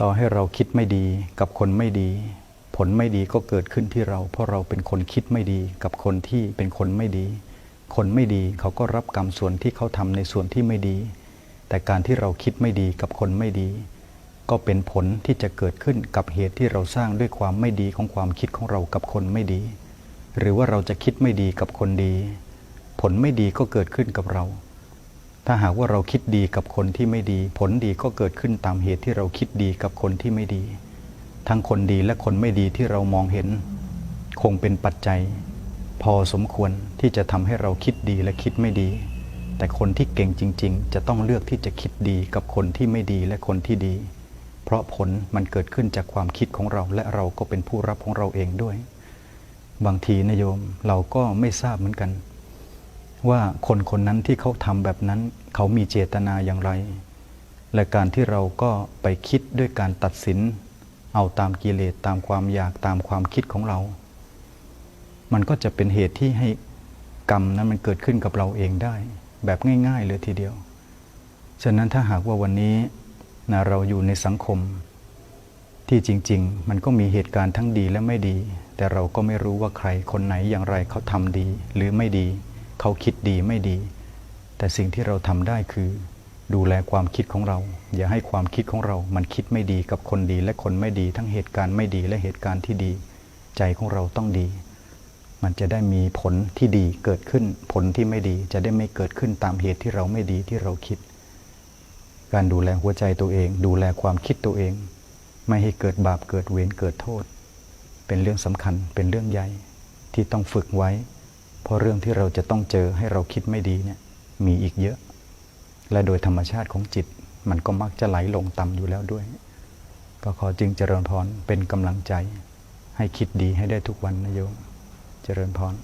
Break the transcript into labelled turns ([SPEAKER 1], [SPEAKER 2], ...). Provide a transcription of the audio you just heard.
[SPEAKER 1] ต่อให้เราคิดไม่ดีกับคนไม่ดี ผลไม่ดีก็เกิดขึ้นที่เรา เพราะเราเป็นคนคิดไม่ดีกับคนที่เป็นคนไม่ดี คนไม่ดีเขาก็รับกรรมส่วนที่เขาทำในส่วนที่ไม่ดี แต่การที่เราคิดไม่ดีกับคนไม่ดี ก็เป็นผลที่จะเกิดขึ้นกับเหตุที่เราสร้างด้วยความไม่ดีของความคิดของเรากับคนไม่ดี หรือว่าเราจะคิดไม่ดีกับคนดี ผลไม่ดีก็เกิดขึ้นกับเรา ถ้าหากว่าเราคิดดีกับคนที่ไม่ดี ผลดีก็เกิดขึ้นตามเหตุที่เราคิดดีกับคนที่ไม่ดี ทั้งคนดีและคนไม่ดีที่เรามองเห็น คงเป็นปัจจัย พอสมควรที่จะทำให้เราคิดดีและคิดไม่ดี แต่คนที่เก่งจริง ๆ จะต้องเลือกที่จะคิดดีกับคนที่ไม่ดีและคนที่ดี เพราะผลมันเกิดขึ้นจากความคิดของเราและเราก็เป็นผู้รับของเราเองด้วย บางทีนะโยมเราก็ไม่ทราบเหมือนกัน ว่าคนคนนั้นที่เขาทำแบบนั้น เขามีเจตนาอย่างไร และการที่เราก็ไปคิดด้วยการตัดสิน เอาตามกิเลสตามความอยากตามความคิดของเรา มันก็จะเป็นเหตุที่ให้กรรมนั้นมันเกิดขึ้นกับเราเองได้ แบบง่ายๆเลยทีเดียว ฉะนั้นถ้าหากว่าวันนี้นะเราอยู่ในสังคม ที่จริง ๆ มันก็มีเหตุการณ์ทั้งดีและไม่ดี แต่เราก็ไม่รู้ว่าใครคนไหนอย่างไรเขาทำดีหรือไม่ดี เขาคิดดีไม่ดี แต่สิ่งที่เราทำได้คือ ดูแลความคิดของเรา อย่าให้ความคิดของเรามันคิดไม่ดีกับคนดีและคนไม่ดี ทั้งเหตุการณ์ไม่ดีและเหตุการณ์ที่ดี ใจของเราต้องดี มันจะได้มีผลที่ดีเกิดขึ้น ผลที่ไม่ดีจะได้ไม่เกิดขึ้นตามเหตุที่เราไม่ดีที่เราคิด การดูแลหัวใจตัวเอง ดูแลความคิดตัวเอง ไม่ให้เกิดบาปเกิดเวรเกิดโทษ เป็นเรื่องสำคัญเป็นเรื่องใหญ่ที่ต้องฝึกไว้ เพราะเรื่องที่เราจะต้องเจอให้เราคิดไม่ดีเนี่ยมีอีกเยอะ และโดยธรรมชาติของจิต มันก็มักจะไหลลงต่ำอยู่แล้วด้วย ก็ขอจึงเจริญพรเป็นกำลังใจ ให้คิดดีให้ได้ทุกวันนะโยม เจริญพร